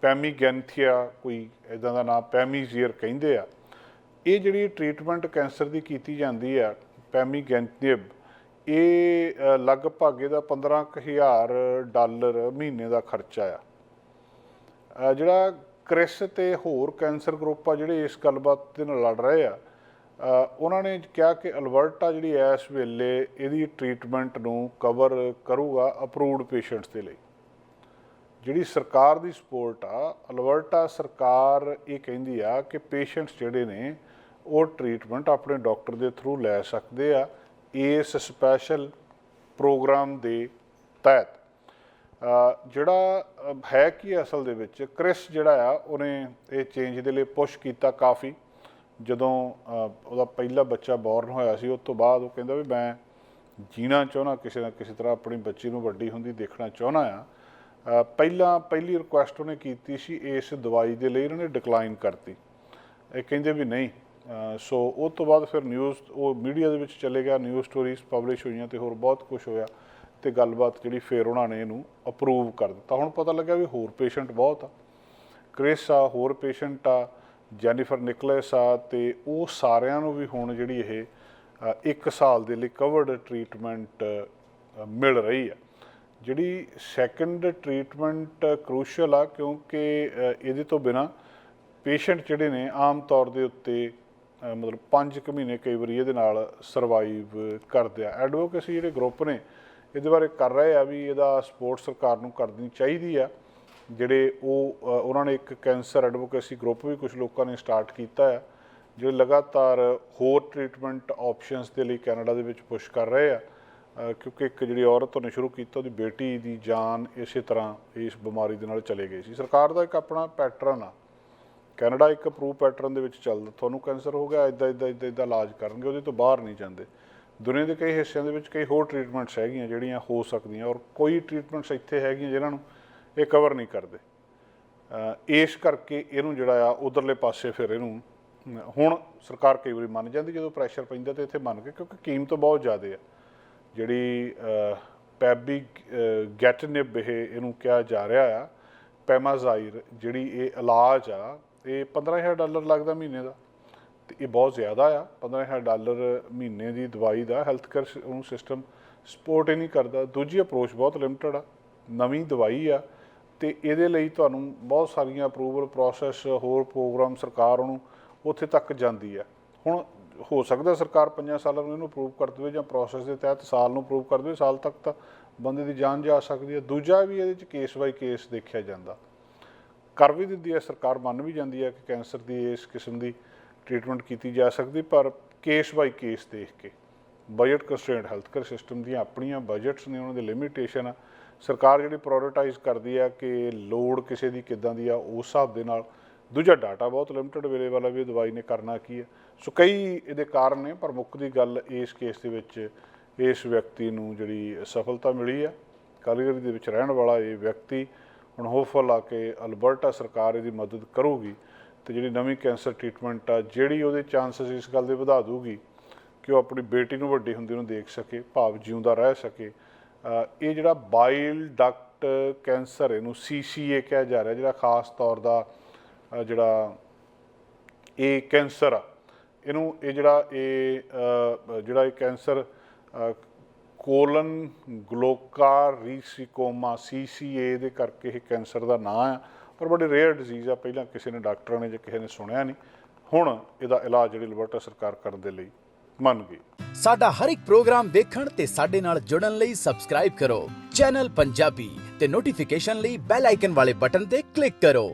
ਪੈਮੀਗੈਂਥੀਆ ਕੋਈ ਇਦਾਂ ਦਾ ਨਾਮ ਪੈਮੀਜ਼ੀਅਰ ਕਹਿੰਦੇ ਆ, ਇਹ ਜਿਹੜੀ ਟ੍ਰੀਟਮੈਂਟ ਕੈਂਸਰ ਦੀ ਕੀਤੀ ਜਾਂਦੀ ਆ ਪੈਮੀਗੈਂਥਿਬ ਇਹ ਲਗਭਗ ਇਹਦਾ 15000 ਡਾਲਰ ਮਹੀਨੇ ਦਾ ਖਰਚਾ ਆ। ਜਿਹੜਾ ਕ੍ਰਿਸ ਤੇ ਹੋਰ ਕੈਂਸਰ ਗਰੁੱਪ ਆ ਜਿਹੜੇ ਇਸ ਗੱਲਬਾਤ ਦੇ ਨਾਲ ਲੜ ਰਹੇ ਆ ਉਹਨਾਂ ਨੇ ਕਿਹਾ ਕਿ ਅਲਬਰਟਾ ਜਿਹੜੀ ਇਸ ਵੇਲੇ ਇਹਦੀ ਟ੍ਰੀਟਮੈਂਟ ਨੂੰ ਕਵਰ ਕਰੂਗਾ ਅਪਰੂਵਡ ਪੇਸ਼ੈਂਟਸ ਦੇ ਲਈ। ਜਿਹੜੀ ਸਰਕਾਰ ਦੀ ਸਪੋਰਟ ਆ ਅਲਬਰਟਾ ਸਰਕਾਰ ਇਹ ਕਹਿੰਦੀ ਆ ਕਿ ਪੇਸ਼ੈਂਟਸ ਜਿਹੜੇ ਨੇ, ਉਹ ਟ੍ਰੀਟਮੈਂਟ ਆਪਣੇ ਡਾਕਟਰ ਦੇ ਥਰੂ ਲੈ ਸਕਦੇ ਆ ਇਸ ਸਪੈਸ਼ਲ ਪ੍ਰੋਗਰਾਮ ਦੇ ਤਹਿਤ। ਜਿਹੜਾ ਹੈ ਕੀ ਅਸਲ ਦੇ ਵਿੱਚ, ਕ੍ਰਿਸ ਜਿਹੜਾ ਆ, ਉਹਨੇ ਇਹ ਚੇਂਜ ਦੇ ਲਈ ਪੁਸ਼ ਕੀਤਾ ਕਾਫੀ। ਜਦੋਂ ਉਹਦਾ ਪਹਿਲਾ ਬੱਚਾ ਬੋਰਨ ਹੋਇਆ ਸੀ, ਉਸ ਤੋਂ ਬਾਅਦ ਉਹ ਕਹਿੰਦਾ ਵੀ ਮੈਂ ਜੀਣਾ ਚਾਹੁੰਦਾ, ਕਿਸੇ ਨਾ ਕਿਸੇ ਤਰ੍ਹਾਂ ਆਪਣੀ ਬੱਚੀ ਨੂੰ ਵੱਡੀ ਹੁੰਦੀ ਦੇਖਣਾ ਚਾਹੁੰਦਾ ਆ। ਪਹਿਲਾਂ ਪਹਿਲੀ ਰਿਕੁਐਸਟ ਉਹਨੇ ਕੀਤੀ ਸੀ ਇਸ ਦਵਾਈ ਦੇ ਲਈ ਇਹਨਾਂ ਨੇ ਡਿਕਲਾਈਨ ਕਰਤੀ। ਇਹ ਕਹਿੰਦੇ ਵੀ ਨਹੀਂ ਸੋ ਉਹ ਤੋਂ ਬਾਅਦ ਫਿਰ ਨਿਊਜ਼ ਉਹ ਮੀਡੀਆ ਦੇ ਵਿੱਚ ਚਲੇ ਗਿਆ ਨਿਊਜ਼ ਸਟੋਰੀਜ਼ ਪਬਲਿਸ਼ ਹੋਈਆਂ ਤੇ ਹੋਰ ਬਹੁਤ ਕੁਝ ਹੋਇਆ ਤੇ ਗੱਲਬਾਤ ਜਿਹੜੀ ਫਿਰ ਉਹਨਾਂ ਨੇ ਇਹਨੂੰ ਅਪਰੂਵ ਕਰ ਦਿੱਤਾ। ਹੁਣ ਪਤਾ ਲੱਗਾ ਵੀ ਹੋਰ ਪੇਸ਼ੈਂਟ ਬਹੁਤ ਆ। ਕ੍ਰਿਸ ਆ ਹੋਰ ਪੇਸ਼ੈਂਟ ਆ ਜੈਨੀਫਰ ਨਿਕਲਸ ਆ ਤੇ ਉਹ ਸਾਰਿਆਂ ਨੂੰ ਵੀ ਹੁਣ ਜਿਹੜੀ ਇਹ ਅ, ਇੱਕ ਸਾਲ ਦੇ ਲਈ ਕਵਰਡ ਟ੍ਰੀਟਮੈਂਟ ਮਿਲ ਰਹੀ ਆ। ਜਿਹੜੀ ਸੈਕੰਡ ਟ੍ਰੀਟਮੈਂਟ ਕ੍ਰੂਸ਼ੀਅਲ ਆ, ਕਿਉਂਕਿ ਇਹਦੇ ਤੋਂ ਬਿਨਾ ਪੇਸ਼ੈਂਟ ਜਿਹੜੇ ਨੇ, ਆਮ ਤੌਰ ਦੇ ਉੱਤੇ ਮਤਲਬ 5 ਕੁ ਮਹੀਨੇ ਕਈ ਵਾਰੀ ਇਹਦੇ ਨਾਲ ਸਰਵਾਈਵ ਕਰਦੇ ਆ। ਐਡਵੋਕੇਸੀ ਜਿਹੜੇ ਗਰੁੱਪ ਨੇ, ਇਹਦੇ ਬਾਰੇ ਕਰ ਰਹੇ ਆ ਵੀ ਇਹਦਾ ਸਪੋਰਟ ਸਰਕਾਰ ਨੂੰ ਕਰਨੀ ਚਾਹੀਦੀ ਆ। ਜਿਹੜੇ ਉਹ ਉਹਨਾਂ ਨੇ ਇੱਕ ਕੈਂਸਰ ਐਡਵੋਕੇਸੀ ਗਰੁੱਪ ਵੀ ਕੁਝ ਲੋਕਾਂ ਨੇ ਸਟਾਰਟ ਕੀਤਾ ਹੈ ਜਿਹੜੇ ਲਗਾਤਾਰ ਹੋਰ ਟ੍ਰੀਟਮੈਂਟ ਆਪਸ਼ਨਸ ਦੇ ਲਈ ਕੈਨੇਡਾ ਦੇ ਵਿੱਚ ਪੁਸ਼ ਕਰ ਰਹੇ ਆ। ਕਿਉਂਕਿ ਇੱਕ ਜਿਹੜੀ ਔਰਤ ਉਹਨੇ ਸ਼ੁਰੂ ਕੀਤਾ, ਉਹਦੀ ਬੇਟੀ ਦੀ ਜਾਨ ਇਸੇ ਤਰ੍ਹਾਂ ਇਸ ਬਿਮਾਰੀ ਦੇ ਨਾਲ ਚਲੇ ਗਈ ਸੀ। ਸਰਕਾਰ ਦਾ ਇੱਕ ਆਪਣਾ ਪੈਟਰਨ ਆ। ਕੈਨੇਡਾ ਇੱਕ ਅਪਰੂਵ ਪੈਟਰਨ ਦੇ ਵਿੱਚ ਚੱਲਦਾ। ਤੁਹਾਨੂੰ ਕੈਂਸਰ ਹੋ ਗਿਆ ਇਦਾਂ ਇਦਾਂ ਇਦਾਂ ਇਦਾਂ ਇਲਾਜ ਕਰਨਗੇ, ਉਹਦੇ ਤੋਂ ਬਾਹਰ ਨਹੀਂ ਜਾਂਦੇ। ਦੁਨੀਆ ਦੇ ਕਈ ਹਿੱਸਿਆਂ ਦੇ ਵਿੱਚ ਕਈ ਹੋਰ ਟ੍ਰੀਟਮੈਂਟਸ ਹੈਗੀਆਂ ਜਿਹੜੀਆਂ ਹੋ ਸਕਦੀਆਂ ਔਰ ਕੋਈ ਟ੍ਰੀਟਮੈਂਟਸ ਇੱਥੇ ਹੈਗੀਆਂ ਜਿਹਨਾਂ ਨੂੰ ਇਹ ਕਵਰ ਨਹੀਂ ਕਰਦੇ। ਇਸ ਕਰਕੇ ਇਹਨੂੰ ਜਿਹੜਾ ਆ, ਉਧਰਲੇ ਪਾਸੇ ਫਿਰ ਇਹਨੂੰ, ਹੁਣ ਸਰਕਾਰ ਕਈ ਵਾਰੀ ਮੰਨ ਜਾਂਦੀ, ਜਦੋਂ ਪ੍ਰੈਸ਼ਰ ਪੈਂਦਾ ਤੇ ਇੱਥੇ ਮੰਨ ਕੇ, ਕਿਉਂਕਿ ਕੀਮਤ ਬਹੁਤ ਜ਼ਿਆਦਾ ਆ। ਜਿਹੜੀ ਪੈਬੀ ਗੈਟਨਿਬ ਇਹ ਇਹਨੂੰ ਕਿਹਾ ਜਾ ਰਿਹਾ ਆ ਪੈਮਾਜ਼ਾਈਰ ਜਿਹੜੀ ਇਹ ਇਲਾਜ ਆ, ਇਹ 15000 ਡਾਲਰ ਲੱਗਦਾ ਮਹੀਨੇ ਦਾ। ਤੇ ਇਹ ਬਹੁਤ ਜ਼ਿਆਦਾ ਆ 15000 ਡਾਲਰ ਮਹੀਨੇ ਦੀ ਦਵਾਈ ਦਾ, ਹੈਲਥ ਕੇਅਰ ਉਹਨੂੰ ਸਿਸਟਮ ਸਪੋਰਟ ਹੀ ਨਹੀਂ ਕਰਦਾ। ਦੂਜੀ ਅਪਰੋਚ ਬਹੁਤ ਲਿਮਟਿਡ ਆ, ਨਵੀਂ ਦਵਾਈ ਆ, ਤੇ ਇਹਦੇ ਲਈ ਤੁਹਾਨੂੰ ਬਹੁਤ ਸਾਰੀਆਂ ਅਪਰੂਵਲ ਪ੍ਰੋਸੈਸ ਹੋਰ ਪ੍ਰੋਗਰਾਮ ਸਰਕਾਰ ਉਹਨੂੰ ਉੱਥੇ ਤੱਕ ਜਾਂਦੀ ਆ। ਹੁਣ ਹੋ ਸਕਦਾ ਸਰਕਾਰ 5 ਸਾਲਾਂ ਨੂੰ ਇਹਨੂੰ ਅਪਰੂਵ ਕਰ ਦੇਵੇ ਜਾਂ ਪ੍ਰੋਸੈਸ ਦੇ ਤਹਿਤ ਸਾਲ ਨੂੰ ਅਪਰੂਵ ਕਰ ਦੇਵੇ, ਸਾਲ ਤੱਕ ਤਾਂ ਬੰਦੇ ਦੀ ਜਾਨ ਜਾ ਸਕਦੀ ਹੈ। ਦੂਜਾ ਵੀ ਇਹਦੇ ਚ ਕੇਸ ਬਾਈ ਕੇਸ ਦੇਖਿਆ ਜਾਂਦਾ। ਕਰ ਵੀ ਦਿੰਦੀ ਹੈ, ਸਰਕਾਰ ਮੰਨ ਵੀ ਜਾਂਦੀ ਹੈ ਕਿ ਕੈਂਸਰ ਦੀ ਇਸ ਕਿਸਮ ਦੀ ਟ੍ਰੀਟਮੈਂਟ ਕੀਤੀ ਜਾ ਸਕਦੀ, ਪਰ ਕੇਸ ਬਾਈ ਕੇਸ ਦੇਖ ਕੇ budget constraint health care system ਦੀਆਂ ਆਪਣੀਆਂ ਬਜਟਸ ਨੇ, ਉਹਨਾਂ ਦੇ ਲਿਮਿਟੇਸ਼ਨ ਆ। ਸਰਕਾਰ ਜਿਹੜੀ ਪ੍ਰਾਇੋਰਟਾਈਜ਼ ਕਰਦੀ ਆ ਕਿ ਲੋੜ ਕਿਸੇ ਦੀ ਕਿੱਦਾਂ ਦੀ ਆ, ਉਸ ਹਿਸਾਬ ਦੇ ਨਾਲ। ਦੂਜਾ ਡਾਟਾ ਬਹੁਤ ਲਿਮਟਿਡ ਅਵੇਲੇਬਲ ਆ ਵੀ ਇਹ ਦਵਾਈ ਨੇ ਕਰਨਾ ਕੀ ਹੈ ਸੋ ਕਈ ਇਹਦੇ ਕਾਰਨ ਨੇ, ਪਰ ਮੁੱਖ ਦੀ ਗੱਲ ਇਸ ਕੇਸ ਦੇ ਵਿੱਚ ਇਸ ਵਿਅਕਤੀ ਨੂੰ ਜਿਹੜੀ ਸਫਲਤਾ ਮਿਲੀ ਆ, ਕੈਲਗਰੀ ਦੇ ਵਿੱਚ ਰਹਿਣ ਵਾਲਾ ਇਹ ਵਿਅਕਤੀ, ਹੁਣ ਹੋਪਫੁਲ ਆ ਕਿ ਅਲਬਰਟਾ ਸਰਕਾਰ ਇਹਦੀ ਮਦਦ ਕਰੂਗੀ ਤੇ ਜਿਹੜੀ ਨਵੀਂ ਕੈਂਸਰ ਟ੍ਰੀਟਮੈਂਟ ਆ, ਜਿਹੜੀ ਉਹਦੇ ਚਾਂਸਸ ਇਸ ਗੱਲ ਦੇ ਵਧਾ ਦੂਗੀ ਕਿ ਉਹ ਆਪਣੀ ਬੇਟੀ ਨੂੰ ਵੱਡੀ ਹੁੰਦੀ ਨੂੰ ਦੇਖ ਸਕੇ, ਭਾਵ ਜਿਉਂਦਾ ਰਹਿ ਸਕੇ। ਇਹ ਜਿਹੜਾ ਬਾਈਲ ਡਕਟ ਕੈਂਸਰ ਇਹਨੂੰ ਸੀਸੀਏ ਕਿਹਾ ਜਾ ਰਿਹਾ, ਜਿਹੜਾ ਖਾਸ ਤੌਰ ਦਾ ਜਿਹੜਾ ਇਹ ਕੈਂਸਰ ਆ ਇਹਨੂੰ ਇਹ ਜਿਹੜਾ ਇਹ ਜਿਹੜਾ ਇਹ ਕੈਂਸਰ ਕੋਲਨ ਗਲੋਕਾਰੀਸਿਕੋਮਾ ਸੀਸੀਏ ਦੇ ਕਰਕੇ ਇਹ ਕੈਂਸਰ ਦਾ ਨਾਂ ਆ। ਪਰ ਬੜੀ ਰੇਅਰ ਡਿਜ਼ੀਜ਼ ਆ, ਪਹਿਲਾਂ ਕਿਸੇ ਨੇ ਡਾਕਟਰਾਂ ਨੇ ਜਾਂ ਕਿਸੇ ਨੇ ਸੁਣਿਆ ਨਹੀਂ। ਹੁਣ ਇਹਦਾ ਇਲਾਜ ਜਿਹੜੀ ਅਲਬਰਟਾ ਸਰਕਾਰ ਕਰਨ ਦੇ ਲਈ ਮੰਨ ਗਈ। ਸਾਡਾ ਹਰ ਇੱਕ ਪ੍ਰੋਗਰਾਮ ਦੇਖਣ ਤੇ ਸਾਡੇ ਨਾਲ ਜੁੜਨ ਲਈ ਸਬਸਕ੍ਰਾਈਬ ਕਰੋ। ਚੈਨਲ ਪੰਜਾਬੀ ਤੇ ਨੋਟੀਫਿਕੇਸ਼ਨ ਲਈ ਬੈਲ ਆਈਕਨ ਵਾਲੇ ਬਟਨ ਤੇ ਕਲਿੱਕ ਕਰੋ।